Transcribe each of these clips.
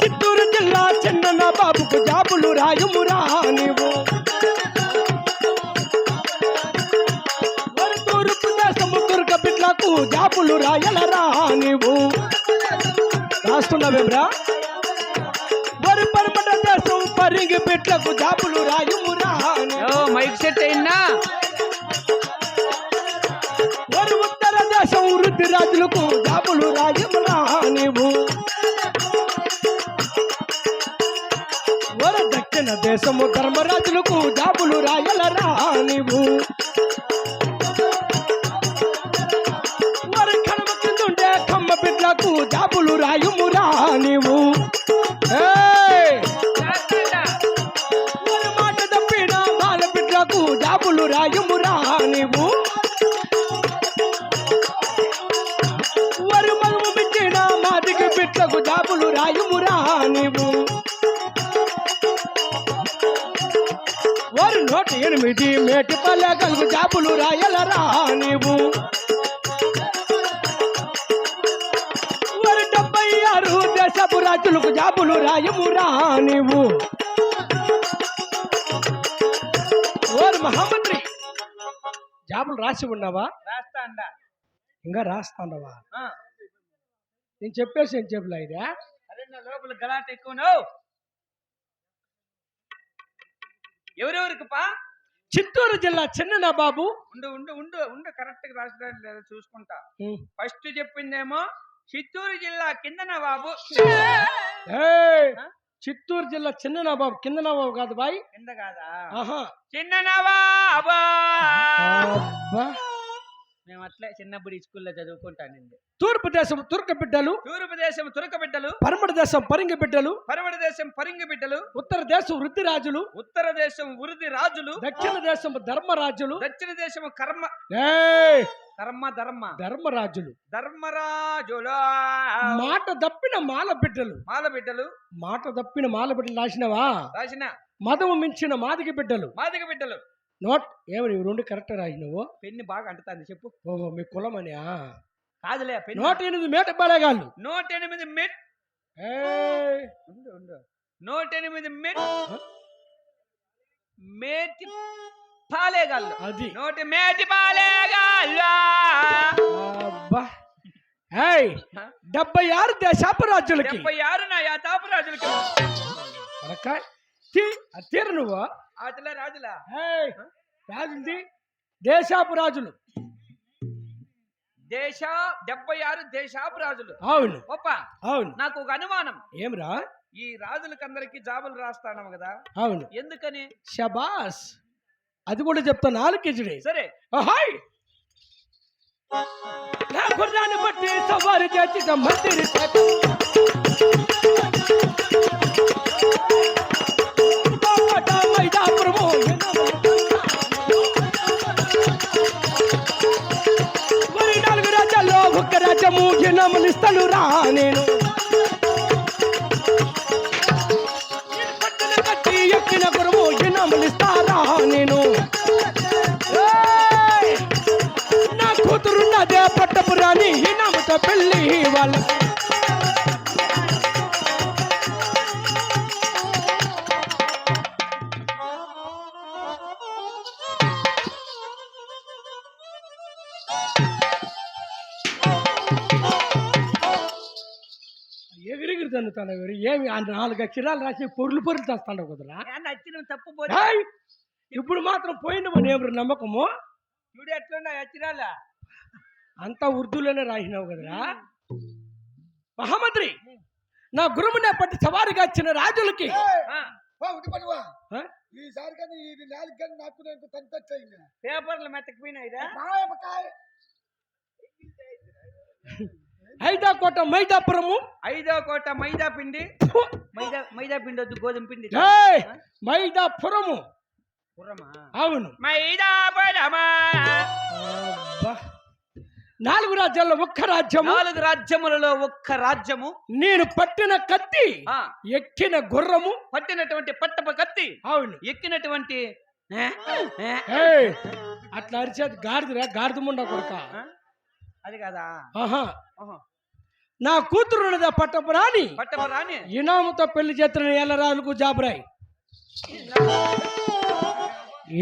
చిత్తూరు జిల్లా చెన్న బాబుకు జాబులు రాయుమురా నీవు తూర్పు దేశము దుర్గ బిడ్లకు జాబులు రాయలరా నీవు రాస్తున్నావేమ్రా మరి పరమట దేశం పరింగి బిడ్లకు జాబులు రాయుమురా మైక్ సెట్ అయిందా? మరి ఉత్తర దేశం వృద్ధి రాజులకు జాబులు రాయమురా వర దేశము ధర్మరాజులకు జాబులు రాయల రానివు మరి కడమ కిందుండే కమ్మ బిడ్డకు జాబులు రాయుము రానివు మాట తప్పిన బాల బిడ్డకు జాబులు రాయుము రానివు వరి మగము బిడ్డిన మాదికి బిడ్డకు జాబులు రాయుము నూట ఎనిమిది మేటి పల్లెకలకు జాబులు రాయలరా నీవు వారి డెబ్బై ఆరు దేశపు రాజులకు జాబులు రాయమురా నీవు ఓరి మహామంత్రి జాబులు రాసి ఉన్నావా? రాస్తా ఇంకా రాస్తాండవా? నేను చెప్పేసి ఏం చెప్పులా ఇదే? లోపల గలాట ఎక్కువ నువ్వు ఎవరెవరికి పా చిత్తూరు జిల్లా చిన్న బాబు. ఉండు ఉండు ఉండు ఉండు కరెక్ట్గా రాసడానికి లేదా చూసుకుంటా. ఫస్ట్ చెప్పిందేమో చిత్తూరు జిల్లా కిందన బాబు? చిత్తూరు జిల్లా చిన్న బాబు. కింద బాబు కాదు బాయ్. కింద కాదా? చిన్న నవాబా అట్లే చిన్నప్పుడు స్కూల్లో చదువుకుంటానండి తూర్పు దేశం తుర్క బిడ్డలు తూర్పు దేశం తురక బిడ్డలు పరమట దేశం పరింగి బిడ్డలు పరమడ దేశం పరింగి బిడ్డలు ఉత్తర దేశం వృద్ధి రాజులు ఉత్తర దేశం ఉరిది రాజులు దక్షిణ దేశం ధర్మరాజులు. దక్షిణ దేశం కర్మ కర్మ ధర్మ ధర్మరాజులు. ధర్మరాజులా. మాట తప్పిన మాల బిడ్డలు. మాల బిడ్డలు. మాట తప్పిన మాల బిడ్డలు రాసినవా? రాసిన. మదము మించిన మాదిగ బిడ్డలు. మాదిగ బిడ్డలు. నోట్ ఏమని ఇవి రెండు కరెక్ట్ రాసినవు పెన్ని బాగా అంటుతుంది చెప్పు. ఓహో మీ కులమని కాదులే పెన్ని. నూట ఎనిమిది మేట బలగాళ్ళు నూట ఎనిమిది మిట్. ఉండు ఉండు. నూట ఎనిమిది మిట్. మేటి పాలేగాళ్ళు అది. నూటి మేటి పాలేగాళ్ళు అబ్బా! ఏయ్! డెబ్బై ఆరు దేశాపు రాజులకి డెబ్బై ఆరు నా యాతాపు రాజులకి తీరు నువ్వు. అతల రాజులా? ఏయ్, రాజులది దేశాపు రాజులు. దేశ డెబ్బై ఆరు దేశాపు రాజులు. అవును. ఒప్ప అవును. నాకు ఒక అనుమానం. ఏమిరా? ఈ రాజులకందరికి జాబులు రాస్తాను కదా. అవును. ఎందుకని? షబాస్ అది కూడా చెప్తా నాలుగు కిచడి సరే. అహాయ్ నా గుర్రాన్ని బట్టి సవారి చేసి మంత్రి పెళ్ళి వాళ్ళ. ఎగిరిగిరి తన్నుతాడు ఎవరు? ఏమి? ఆ నాలుగు అక్షరాలు రాసి పొరులు పొరులు తెస్తాడు కుదరా? నచ్చిన తప్పు! ఇప్పుడు మాత్రం పోయిండమని ఎవరు నమ్మకము? చూడు ఎట్లున్నా అచ్చిరాలా అంతా ఉర్దూలోనే రాసినావు కదరా? మహామంత్రి నా గురువునే పట్టి సవారిగా వచ్చిన రాజులకి. ఆ, ఉడిపడివా ఆ? ఈసారి కానీ ఇది నాలుగు కానీ నాకు నేను పేపర్లు మెత్తకపోయినాయిరా హైదాకోట మైదాపురము. ఐదో కోట మైదా పిండి. మైదా మైదా పిండి వద్దు గోధుమ పిండి! మైదాపురము. పురమా? అవును. మైదా పురమా అబ్బా. నాలుగు రాజ్యాల్లో ఒక్క రాజ్యము. నాలుగు రాజ్యములలో ఒక్క రాజ్యము. నేను పట్టిన కత్తి ఆ. ఎక్కిన గుర్రము. పట్టినటువంటి పట్టప కత్తి. అవును. ఎక్కినటువంటి! అట్లా అరిచేది గాడిదరా గాడిద ముండ కొడుక? అది కాదా. నా కూతురు ఉన్నదా పట్టపురాని పట్టపు రాని ఇనాముతో పెళ్ళి చేస్తున్న ఎల్లరాజులకు జాబరాయ్.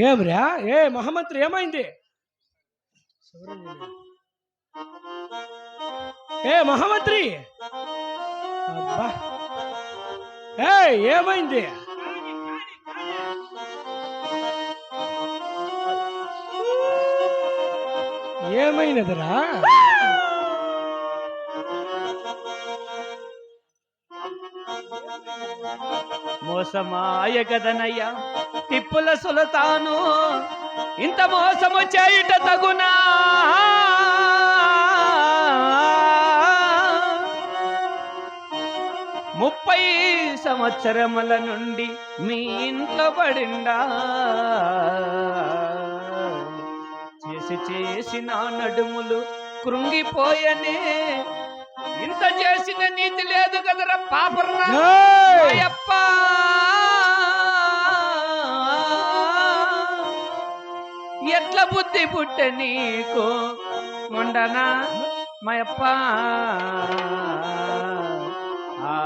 ఏమిరా ఏ మహామంత్రి ఏమైంది? ఏ మహామంత్రి! అబ్బా! ఏ ఏమైంది? ఏమైనదిరా? మోసమాయ గదనయ్య తిప్పుల సులతాను. ఇంత మోసము చేయుట తగునా? సంవత్సరముల నుండి మీ ఇంట్లో పడిండా? చేసి చేసి నా నడుములు కృంగిపోయనే. ఇంత చేసిన నీతి లేదు కదరా పాపరా! అయ్యప్ప! ఎట్ల బుద్ధి పుట్ట నీకు? ఉండనా మయప్ప! ఆ,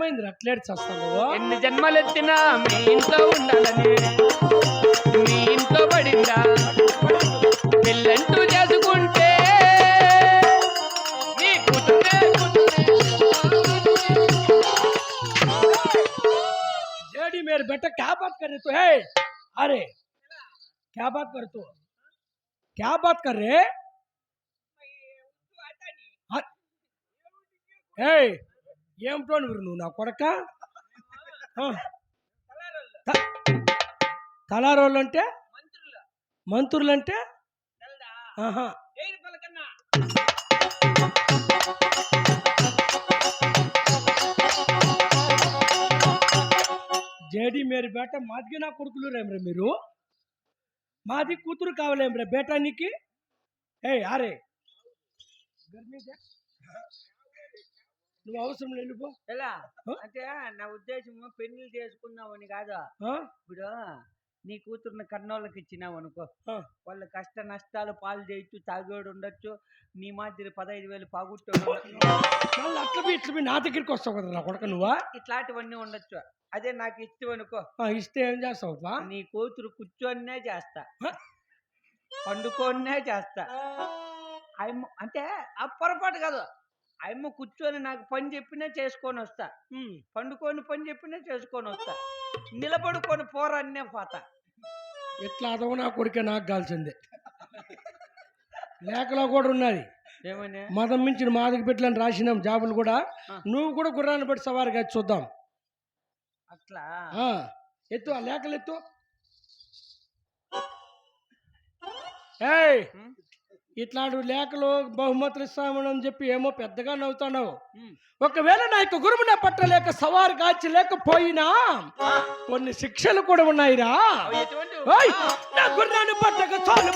ఏమైంది అట్లేడు చస్తావు నువ్వు ఎన్ని జన్మలెత్తినా మీ ఇంట్లో ఉండాలని మీ ఇంట్లో పడిందా పెళ్ళంటూ చేసుకుంటే నీ కూతురే जेडी मेरे बेटा क्या बात कर रहे तू है अरे क्या बात कर तू क्या बात कर रहे అ- ఏయ్ ఏమిటో నువ్వు నా కొడక? ఆ. తలారోళ్ళు అంటే మంత్రులు అంటే ఆహా. జేడి మీరు బేట మాదికి నా కొడుకులు రేమ్రా మీరు? మాది కూతురు కావాలేమ్రా బేటానికి ఏ ఆరే. గర్మీదే. నువ్వు అవసరం వెళ్ళిపో ఎలా? అంటే నా ఉద్దేశము పెళ్ళి చేసుకుందామని కాదు? ఇప్పుడు నీ కూతుర్ని కన్నోళ్ళకి ఇచ్చినావు అనుకో. వాళ్ళ కష్ట నష్టాలు పాలు చేయొచ్చు తాగేవాడు ఉండొచ్చు. నీ మాదిరి పదహైదు వేలు పాగుట్టు అట్లా ఇట్లా నా దగ్గరికి వస్తావు కదా నా కొడక నువ్వా? ఇట్లాంటివన్నీ ఉండొచ్చు. అదే నాకు ఇష్టం అనుకో. ఇస్తే ఏం చేస్తావు బా? నీ కూతురు కూర్చొనే చేస్తా? పండుకొనే చేస్తా. అంటే ఆ పొరపాటు కాదు. ఆయమ్మ కూర్చొని నాకు పని చెప్పినా చేసుకొని వస్తా. పండుకొని పని చెప్పినా చేసుకొని వస్తా. నిలబడుకొని పోరన్నే పోతా. ఎట్లా అదవ నా కొడుకే నాకు కాల్సిందే లేఖలో కూడా ఉన్నది. ఏమని? మదం మించిన మాదికి పెట్టలని రాసినాం జాబులు కూడా. నువ్వు కూడా గుర్రాన్ని పెట్టి సవారిగా చూద్దాం. అట్లా? ఆ, ఎత్తు ఆ లేఖలు ఎత్తు. ఏయ్! ఇట్లాంటి లేఖలు బహుమతులు ఇస్తామని చెప్పి ఏమో పెద్దగా నవ్వుతున్నావు. ఒకవేళ నా యొక్క గురుమున పట్టలేక సవారు కాచి లేకపోయినా కొన్ని శిక్షలు కూడా ఉన్నాయిరా! నా గుర్రాన్ని పట్టక చాలు